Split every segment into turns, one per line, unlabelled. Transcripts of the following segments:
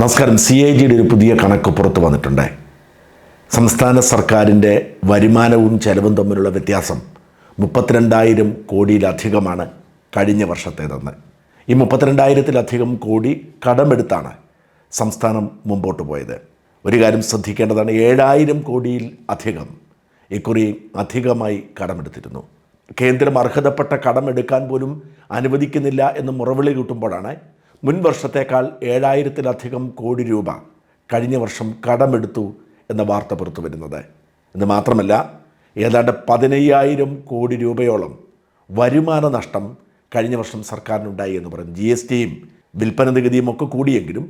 നമസ്കാരം. C I ജിയുടെ ഒരു പുതിയ കണക്ക് പുറത്തു വന്നിട്ടുണ്ട്. സംസ്ഥാന സർക്കാരിന്റെ വരുമാനവും ചെലവും തമ്മിലുള്ള വ്യത്യാസം മുപ്പത്തിരണ്ടായിരം കോടിയിലധികമാണ് കഴിഞ്ഞ വർഷത്തേതെന്ന് ഈ മുപ്പത്തിരണ്ടായിരത്തിലധികം കോടി കടമെടുത്താണ് സംസ്ഥാനം മുമ്പോട്ട് പോയത്. ഒരു കാര്യം ശ്രദ്ധിക്കേണ്ടതാണ് ഏഴായിരം കോടിയിൽ അധികം ഇക്കുറി അധികമായി കടമെടുത്തിരുന്നു. കേന്ദ്രം അർഹതപ്പെട്ട കടമെടുക്കാൻ പോലും അനുവദിക്കുന്നില്ല എന്ന് മുറവിളി കിട്ടുമ്പോഴാണ് മുൻ വർഷത്തേക്കാൾ ഏഴായിരത്തിലധികം കോടി രൂപ കഴിഞ്ഞ വർഷം കടമെടുത്തു എന്ന വാർത്ത പുറത്തു വരുന്നത്. എന്ന് മാത്രമല്ല ഏതാണ്ട് പതിനയ്യായിരം കോടി രൂപയോളം വരുമാന നഷ്ടം കഴിഞ്ഞ വർഷം സർക്കാരിനുണ്ടായി എന്ന് പറഞ്ഞു ജി എസ് ടിയും വിൽപ്പന നികുതിയും ഒക്കെ കൂടിയെങ്കിലും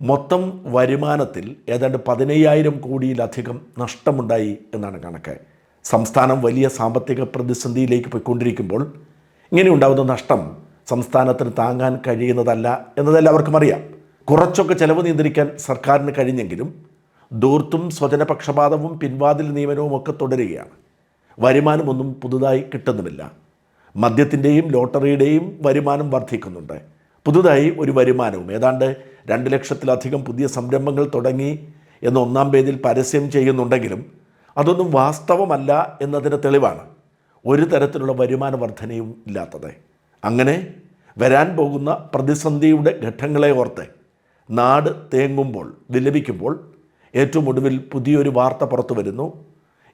മൊത്തം വരുമാനത്തിൽ ഏതാണ്ട് പതിനയ്യായിരം കോടിയിലധികം നഷ്ടമുണ്ടായി എന്നാണ് കണക്ക്. സംസ്ഥാനം വലിയ സാമ്പത്തിക പ്രതിസന്ധിയിലേക്ക് പോയിക്കൊണ്ടിരിക്കുമ്പോൾ ഇങ്ങനെ ഉണ്ടാകുന്ന നഷ്ടം സംസ്ഥാനത്തിന് താങ്ങാൻ കഴിയുന്നതല്ല എന്നതെല്ലാവർക്കും അറിയാം. കുറച്ചൊക്കെ ചെലവ് നിയന്ത്രിക്കാൻ സർക്കാരിന് കഴിഞ്ഞെങ്കിലും ദൂർത്തും സ്വജനപക്ഷപാതവും പിൻവാതിൽ നിയമനവും ഒക്കെ തുടരുകയാണ്. വരുമാനമൊന്നും പുതുതായി കിട്ടുന്നുമില്ല. മദ്യത്തിന്റെയും ലോട്ടറിയുടെയും വരുമാനം വർദ്ധിക്കുന്നുണ്ട്. പുതുതായി ഒരു വരുമാനവും ഏതാണ്ട് രണ്ട് ലക്ഷത്തിലധികം പുതിയ സംരംഭങ്ങൾ തുടങ്ങി എന്ന ഒന്നാം പേജിൽ പരസ്യം ചെയ്യുന്നുണ്ടെങ്കിലും അതൊന്നും വാസ്തവമല്ല എന്നതിന് തെളിവാണ് ഒരു തരത്തിലുള്ള വരുമാന വർധനയും ഇല്ലാത്തത്. അങ്ങനെ വരാൻ പോകുന്ന പ്രതിസന്ധിയുടെ ഘട്ടങ്ങളെ ഓർത്ത് നാട് തേങ്ങുമ്പോൾ വിലപിക്കുമ്പോൾ ഏറ്റവും ഒടുവിൽ പുതിയൊരു വാർത്ത പുറത്തു വരുന്നു.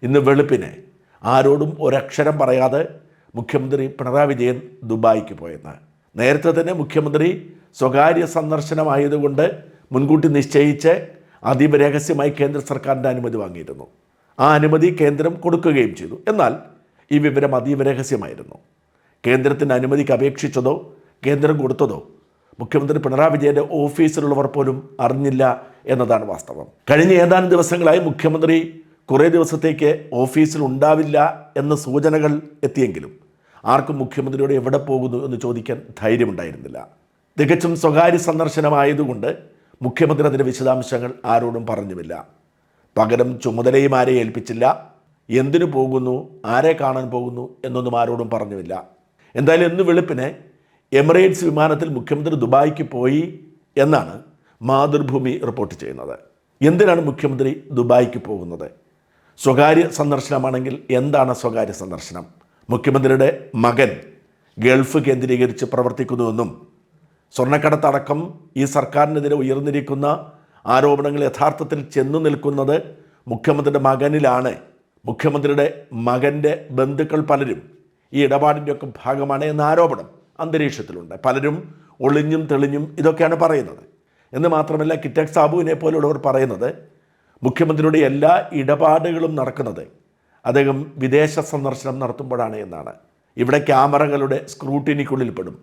ഇന്ന് വെളുപ്പിനെ ആരോടും ഒരക്ഷരം പറയാതെ മുഖ്യമന്ത്രി പിണറായി വിജയൻ ദുബായിക്ക് പോയെന്ന്. നേരത്തെ തന്നെ മുഖ്യമന്ത്രി സ്വകാര്യ സന്ദർശനമായതുകൊണ്ട് മുൻകൂട്ടി നിശ്ചയിച്ച് അതീവ രഹസ്യമായി കേന്ദ്ര സർക്കാരിന്റെ അനുമതി വാങ്ങിയിരുന്നു. ആ അനുമതി കേന്ദ്രം കൊടുക്കുകയും ചെയ്തു. എന്നാൽ ഈ വിവരം അതീവ രഹസ്യമായിരുന്നു കേന്ദ്രത്തിന്റെ അനുമതിക്ക് അപേക്ഷിച്ചതോ കേന്ദ്രം കൊടുത്തതോ മുഖ്യമന്ത്രി പിണറായി വിജയന്റെ ഓഫീസിലുള്ളവർ പോലും അറിഞ്ഞില്ല എന്നതാണ് വാസ്തവം. കഴിഞ്ഞ ഏതാനും ദിവസങ്ങളായി മുഖ്യമന്ത്രി കുറേ ദിവസത്തേക്ക് ഓഫീസിൽ ഉണ്ടാവില്ല എന്ന സൂചനകൾ എത്തിയെങ്കിലും ആർക്കും മുഖ്യമന്ത്രിയോട് എവിടെ പോകുന്നു എന്ന് ചോദിക്കാൻ ധൈര്യമുണ്ടായിരുന്നില്ല. തികച്ചും സ്വകാര്യ സന്ദർശനമായതുകൊണ്ട് മുഖ്യമന്ത്രി അതിന്റെ വിശദാംശങ്ങൾ ആരോടും പറഞ്ഞുമില്ല. പകരം ചുമതലയും ആരെ ഏൽപ്പിച്ചില്ല. എന്തിനു പോകുന്നു? ആരെ കാണാൻ പോകുന്നു? എന്നൊന്നും ആരോടും പറഞ്ഞുമില്ല. എന്തായാലും ഇന്ന് വെളുപ്പിനെ? എമിറേറ്റ്സ് വിമാനത്തിൽ മുഖ്യമന്ത്രി ദുബായിക്ക് പോയി എന്നാണ് മാതൃഭൂമി റിപ്പോർട്ട് ചെയ്യുന്നത്. എന്തിനാണ് മുഖ്യമന്ത്രി ദുബായിക്ക് പോകുന്നത്? സ്വകാര്യ സന്ദർശനമാണെങ്കിൽ എന്താണ് സ്വകാര്യ സന്ദർശനം? മുഖ്യമന്ത്രിയുടെ മകൻ ഗൾഫ് കേന്ദ്രീകരിച്ച് പ്രവർത്തിക്കുന്നുവെന്നും സ്വർണക്കടത്തടക്കം ഈ സർക്കാരിനെതിരെ ഉയർന്നിരിക്കുന്ന ആരോപണങ്ങൾ യഥാർത്ഥത്തിൽ ചെന്നു നിൽക്കുന്നത് മുഖ്യമന്ത്രിയുടെ മകനിലാണ്. മുഖ്യമന്ത്രിയുടെ മകന്റെ ബന്ധുക്കൾ പലരും ഈ ഇടപാടിന്റെയൊക്കെ ഭാഗമാണ് എന്ന ആരോപണം അന്തരീക്ഷത്തിലുണ്ട്. പലരും ഒളിഞ്ഞും തെളിഞ്ഞും ഇതൊക്കെയാണ് പറയുന്നത്. എന്ന് മാത്രമല്ല കിറ്റക് സാബുവിനെ പോലുള്ളവർ പറയുന്നത് മുഖ്യമന്ത്രിയുടെ എല്ലാ ഇടപാടുകളും നടക്കുന്നത് അദ്ദേഹം വിദേശ സന്ദർശനം നടത്തുമ്പോഴാണ് എന്നാണ്. ഇവിടെ ക്യാമറകളുടെ സ്ക്രൂട്ടിനിക്കുള്ളിൽ പെടും.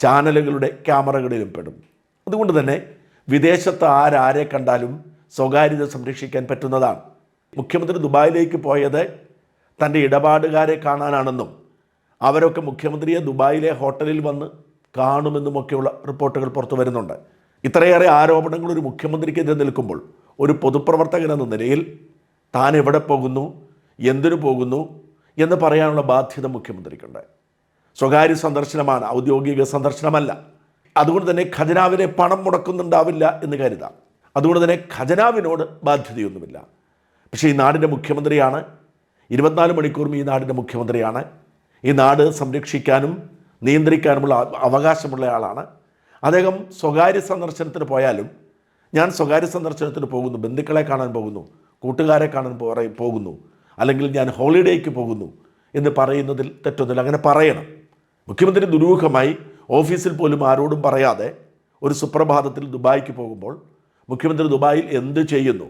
ചാനലുകളുടെ ക്യാമറകളിലും പെടും. അതുകൊണ്ട് തന്നെ വിദേശത്ത് ആരാരെ കണ്ടാലും സ്വകാര്യത സംരക്ഷിക്കാൻ പറ്റുന്നതാണ്. മുഖ്യമന്ത്രി ദുബായിലേക്ക് പോയത് തന്റെ ഇടപാടുകാരെ കാണാനാണെന്നും അവരൊക്കെ മുഖ്യമന്ത്രിയെ ദുബായിലെ ഹോട്ടലിൽ വന്ന് കാണുമെന്നുമൊക്കെയുള്ള റിപ്പോർട്ടുകൾ പുറത്തു വരുന്നുണ്ട്. ഇത്രയേറെ ആരോപണങ്ങൾ ഒരു മുഖ്യമന്ത്രിക്കെതിരെ നിൽക്കുമ്പോൾ ഒരു പൊതുപ്രവർത്തകൻ എന്ന നിലയിൽ താൻ എവിടെ പോകുന്നു എന്തിനു പോകുന്നു എന്ന് പറയാനുള്ള ബാധ്യത മുഖ്യമന്ത്രിക്കുണ്ട്. സ്വകാര്യ സന്ദർശനമാണ് ഔദ്യോഗിക സന്ദർശനമല്ല. അതുകൊണ്ട് തന്നെ ഖജനാവിനെ പണം മുടക്കുന്നുണ്ടാവില്ല എന്ന് കരുതാം. അതുകൊണ്ട് തന്നെ ഖജനാവിനോട് ബാധ്യതയൊന്നുമില്ല. പക്ഷേ ഈ നാടിന്റെ മുഖ്യമന്ത്രിയാണ് ഇരുപത്തിനാല് മണിക്കൂറും ഈ നാടിന്റെ മുഖ്യമന്ത്രിയാണ്. ഈ നാട് സംരക്ഷിക്കാനും നിയന്ത്രിക്കാനുമുള്ള അവ- അവകാശമുള്ള ആളാണ്. അദ്ദേഹം സ്വകാര്യ സന്ദർശനത്തിന് പോയാലും ഞാൻ സ്വകാര്യ സന്ദർശനത്തിന് പോകുന്നു. ബന്ധുക്കളെ കാണാൻ പോകുന്നു. കൂട്ടുകാരെ കാണാൻ പോകുന്നു. അല്ലെങ്കിൽ ഞാൻ ഹോളിഡേക്ക് പോകുന്നു എന്ന് പറയുന്നതിൽ തെറ്റൊന്നുമില്ല. അങ്ങനെ പറയണം. മുഖ്യമന്ത്രി ദുരൂഹമായി ഓഫീസിൽ പോലും ആരോടും പറയാതെ ഒരു സുപ്രഭാതത്തിൽ ദുബായിക്ക് പോകുമ്പോൾ മുഖ്യമന്ത്രി ദുബായിൽ എന്ത് ചെയ്യുന്നു?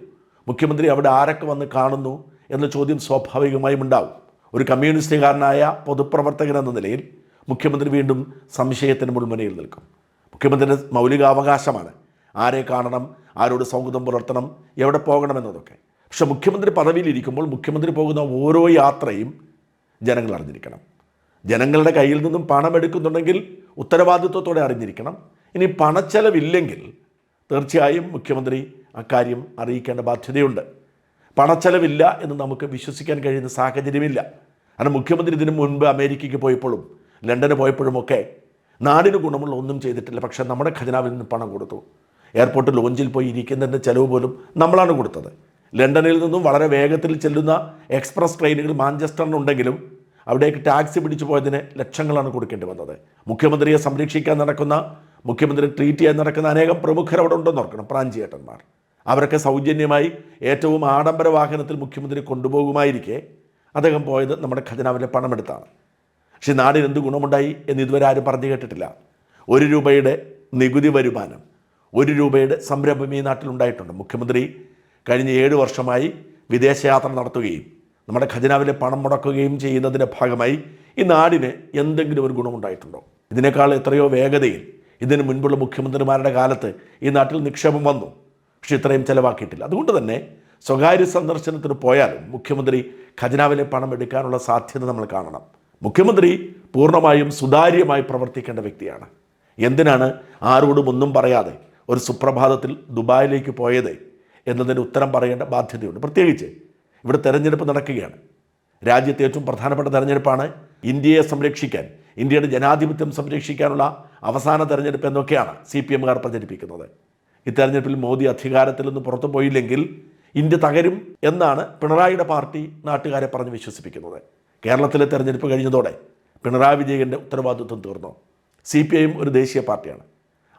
മുഖ്യമന്ത്രി അവിടെ ആരൊക്കെ വന്ന് കാണുന്നു? എന്ന ചോദ്യം സ്വാഭാവികമായും ഉണ്ടാവും. ഒരു കമ്മ്യൂണിസ്റ്റുകാരനായ പൊതുപ്രവർത്തകൻ എന്ന നിലയിൽ മുഖ്യമന്ത്രി വീണ്ടും സംശയത്തിന് മുൾമുനയിൽ നിൽക്കും. മുഖ്യമന്ത്രിയുടെ മൗലികാവകാശമാണ്. ആരെ കാണണം ആരോട് സൗഹൃദം പുലർത്തണം എവിടെ പോകണം എന്നതൊക്കെ പക്ഷേ മുഖ്യമന്ത്രി പദവിയിലിരിക്കുമ്പോൾ മുഖ്യമന്ത്രി പോകുന്ന ഓരോ യാത്രയും ജനങ്ങൾ അറിഞ്ഞിരിക്കണം. ജനങ്ങളുടെ കയ്യിൽ നിന്നും പണം എടുക്കുന്നുണ്ടെങ്കിൽ ഉത്തരവാദിത്വത്തോടെ അറിഞ്ഞിരിക്കണം. ഇനി പണച്ചെലവില്ലെങ്കിൽ തീർച്ചയായും മുഖ്യമന്ത്രി അക്കാര്യം അറിയിക്കേണ്ട ബാധ്യതയുണ്ട്. പണച്ചെലവില്ല എന്ന് നമുക്ക് വിശ്വസിക്കാൻ കഴിയുന്ന സാഹചര്യമില്ല. കാരണം മുഖ്യമന്ത്രി ഇതിനു മുൻപ് അമേരിക്കയ്ക്ക് പോയപ്പോഴും ലണ്ടന് പോയപ്പോഴുമൊക്കെ നാടിന് ഗുണമുള്ള ഒന്നും ചെയ്തിട്ടില്ല. പക്ഷേ നമ്മുടെ ഖജനാവിൽ നിന്ന് പണം കൊടുത്തു. എയർപോർട്ട് ലോഞ്ചിൽ പോയി ഇരിക്കുന്നതിന്റെ ചിലവ് പോലും നമ്മളാണ് കൊടുത്തത്. ലണ്ടനിൽ നിന്നും വളരെ വേഗത്തിൽ ചെല്ലുന്ന എക്സ്പ്രസ് ട്രെയിനുകൾ മാഞ്ചസ്റ്ററിനുണ്ടെങ്കിലും അവിടേക്ക് ടാക്സി പിടിച്ചു പോയതിന് ലക്ഷങ്ങളാണ് കൊടുക്കേണ്ടി വന്നത്. മുഖ്യമന്ത്രിയെ സംരക്ഷിക്കാൻ നടക്കുന്ന മുഖ്യമന്ത്രി ട്രീറ്റ് ചെയ്യാൻ നടക്കുന്ന അനേകം പ്രമുഖർ അവിടെ ഉണ്ടെന്ന് ഓർക്കണം പ്രാഞ്ചിയേട്ടന്മാർ. അവരൊക്കെ സൗജന്യമായി ഏറ്റവും ആഡംബര വാഹനത്തിൽ മുഖ്യമന്ത്രി കൊണ്ടുപോകുമായിരിക്കെ അദ്ദേഹം പോയത് നമ്മുടെ ഖജനാവിലെ പണമെടുത്താണ്. പക്ഷേ നാടിന് എന്ത് ഗുണമുണ്ടായി എന്ന് ഇതുവരെ ആരും പറഞ്ഞു കേട്ടിട്ടില്ല. ഒരു രൂപയുടെ നികുതി വരുമാനം ഒരു രൂപയുടെ സംരംഭം ഈ നാട്ടിലുണ്ടായിട്ടുണ്ട് മുഖ്യമന്ത്രി കഴിഞ്ഞ ഏഴ് വർഷമായി വിദേശയാത്ര നടത്തുകയും നമ്മുടെ ഖജനാവിലെ പണം മുടക്കുകയും ചെയ്യുന്നതിന്റെ ഭാഗമായി ഈ നാടിന് എന്തെങ്കിലും ഒരു ഗുണമുണ്ടായിട്ടുണ്ടോ? ഇതിനേക്കാൾ എത്രയോ വേഗതയിൽ ഇതിനു മുൻപുള്ള മുഖ്യമന്ത്രിമാരുടെ കാലത്ത് ഈ നാട്ടിൽ നിക്ഷേപം വന്നു. പക്ഷെ ഇത്രയും ചിലവാക്കിയിട്ടില്ല. അതുകൊണ്ട് തന്നെ സ്വകാര്യ സന്ദർശനത്തിന് പോയാൽ മുഖ്യമന്ത്രി ഖജനാവിലെ പണം എടുക്കാനുള്ള സാധ്യത നമ്മൾ കാണണം. മുഖ്യമന്ത്രി പൂർണമായും സുതാര്യമായി പ്രവർത്തിക്കേണ്ട വ്യക്തിയാണ്. എന്തിനാണ് ആരോടും ഒന്നും പറയാതെ ഒരു സുപ്രഭാതത്തിൽ ദുബായിലേക്ക് പോയത് എന്നതിന് ഉത്തരം പറയേണ്ട ബാധ്യതയുണ്ട്. പ്രത്യേകിച്ച് ഇവിടെ തെരഞ്ഞെടുപ്പ് നടക്കുകയാണ്. രാജ്യത്തെ ഏറ്റവും പ്രധാനപ്പെട്ട തെരഞ്ഞെടുപ്പാണ് ഇന്ത്യയെ സംരക്ഷിക്കാൻ ഇന്ത്യയുടെ ജനാധിപത്യം സംരക്ഷിക്കാനുള്ള അവസാന തെരഞ്ഞെടുപ്പ് എന്നൊക്കെയാണ് സി പി എമ്മുകാർ പ്രചരിപ്പിക്കുന്നത്. ഈ തെരഞ്ഞെടുപ്പിൽ മോദി അധികാരത്തിൽ നിന്ന് പുറത്തു പോയില്ലെങ്കിൽ ഇന്ത്യ തകരും എന്നാണ് പിണറായിയുടെ പാർട്ടി നാട്ടുകാരെ പറഞ്ഞ് വിശ്വസിപ്പിക്കുന്നത്. കേരളത്തിലെ തെരഞ്ഞെടുപ്പ് കഴിഞ്ഞതോടെ പിണറായി വിജയന്റെ ഉത്തരവാദിത്വം തീർന്നു. സി പി ഐയും ഒരു ദേശീയ പാർട്ടിയാണ്.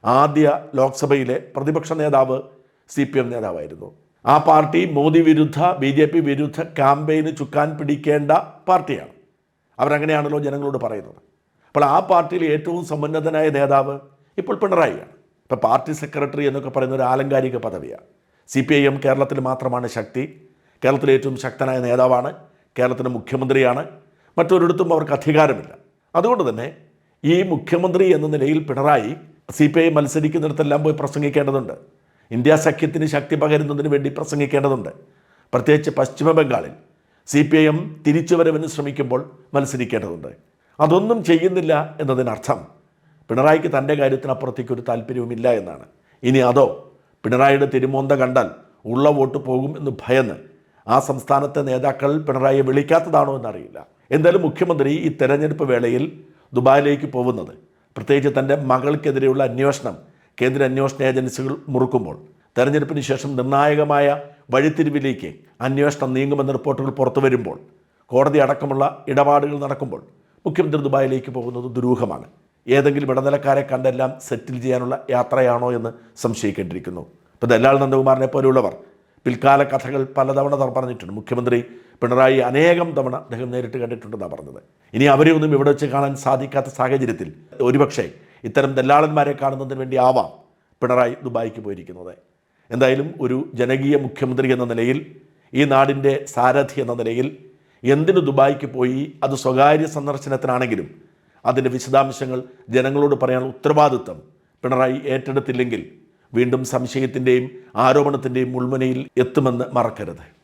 ആദ്യ ലോക്സഭയിലെ പ്രതിപക്ഷ നേതാവ് സി പി എം നേതാവായിരുന്നു. ആ പാർട്ടി മോദി വിരുദ്ധ ബി ജെ പി വിരുദ്ധ ക്യാമ്പയിന് ചുക്കാൻ പിടിക്കേണ്ട പാർട്ടിയാണ്. അവരങ്ങനെയാണല്ലോ ജനങ്ങളോട് പറയുന്നത്. അപ്പോൾ ആ പാർട്ടിയിൽ ഏറ്റവും സമുന്നതനായ നേതാവ് ഇപ്പോൾ പിണറായിയാണ്. ഇപ്പോൾ പാർട്ടി സെക്രട്ടറി എന്നൊക്കെ പറയുന്ന ഒരു ആലങ്കാരിക പദവിയാണ്. സി പി ഐ എം കേരളത്തിൽ മാത്രമാണ് ശക്തി. കേരളത്തിലെ ഏറ്റവും ശക്തനായ നേതാവാണ്. കേരളത്തിന്റെ മുഖ്യമന്ത്രിയാണ്. മറ്റൊരിടത്തും അവർക്ക് അധികാരമില്ല. അതുകൊണ്ട് തന്നെ ഈ മുഖ്യമന്ത്രി എന്ന നിലയിൽ പിണറായി സി പി ഐ മത്സരിക്കുന്നിടത്തെല്ലാം പോയി പ്രസംഗിക്കേണ്ടതുണ്ട്. ഇന്ത്യ സഖ്യത്തിന് ശക്തി പകരുന്നതിന് വേണ്ടി പ്രസംഗിക്കേണ്ടതുണ്ട്. പ്രത്യേകിച്ച് പശ്ചിമ ബംഗാളിൽ സി പി ഐ എം തിരിച്ചുവരവിന് ശ്രമിക്കുമ്പോൾ മത്സരിക്കേണ്ടതുണ്ട്. അതൊന്നും ചെയ്യുന്നില്ല എന്നതിനർത്ഥം പിണറായിക്ക് തന്റെ കാര്യത്തിനപ്പുറത്തേക്ക് ഒരു താല്പര്യവുമില്ല എന്നാണ്. ഇനി അതോ പിണറായിയുടെ തിരുമോന്ത കണ്ടാൽ ഉള്ള വോട്ട് പോകും എന്ന് ഭയന്ന് ആ സംസ്ഥാനത്തെ നേതാക്കൾ പിണറായിയെ വിളിക്കാത്തതാണോ എന്നറിയില്ല. എന്തായാലും മുഖ്യമന്ത്രി ഈ തെരഞ്ഞെടുപ്പ് വേളയിൽ ദുബായിലേക്ക് പോകുന്നത് പ്രത്യേകിച്ച് തന്റെ മകൾക്കെതിരെയുള്ള അന്വേഷണം കേന്ദ്ര അന്വേഷണ ഏജൻസികൾ മുറുക്കുമ്പോൾ തെരഞ്ഞെടുപ്പിന് ശേഷം നിർണായകമായ വഴിത്തിരിവിലേക്ക് അന്വേഷണം നീങ്ങുമെന്ന റിപ്പോർട്ടുകൾ പുറത്തു വരുമ്പോൾ കോടതി അടക്കമുള്ള ഇടപാടുകൾ നടക്കുമ്പോൾ മുഖ്യമന്ത്രി ദുബായിലേക്ക് പോകുന്നത് ദുരൂഹമാണ്. ഏതെങ്കിലും ഇടനിലക്കാരെ കണ്ടെല്ലാം സെറ്റിൽ ചെയ്യാനുള്ള യാത്രയാണോ എന്ന് സംശയിക്കേണ്ടിയിരിക്കുന്നു. ഇപ്പോൾ ദല്ലാൾ നന്ദകുമാറിനെ പോലെയുള്ളവർ പിൽക്കാല കഥകൾ പലതവണ പറഞ്ഞിട്ടുണ്ട്. മുഖ്യമന്ത്രി പിണറായി അനേകം തവണ അദ്ദേഹം നേരിട്ട് കണ്ടിട്ടുണ്ടെന്നാണ് പറഞ്ഞത്. ഇനി അവരെ ഒന്നും ഇവിടെ വെച്ച് കാണാൻ സാധിക്കാത്ത സാഹചര്യത്തിൽ ഒരുപക്ഷെ ഇത്തരം ദല്ലാളന്മാരെ കാണുന്നതിന് വേണ്ടി ആവാം പിണറായി ദുബായിക്ക് പോയിരിക്കുന്നത്. എന്തായാലും ഒരു ജനകീയ മുഖ്യമന്ത്രി എന്ന നിലയിൽ ഈ നാടിന്റെ സാരഥി എന്ന നിലയിൽ എന്തിനു ദുബായിക്ക് പോയി അത് സ്വകാര്യ സന്ദർശനത്തിനാണെങ്കിലും അതിന്റെ വിശദാംശങ്ങൾ ജനങ്ങളോട് പറയാനുള്ള ഉത്തരവാദിത്തം. പിണറായി ഏറ്റെടുത്തില്ലെങ്കിൽ വീണ്ടും സംശയത്തിന്റെയും ആരോപണത്തിന്റെയും മുൾമുനയിൽ എത്തുമെന്ന് മറക്കരുത്.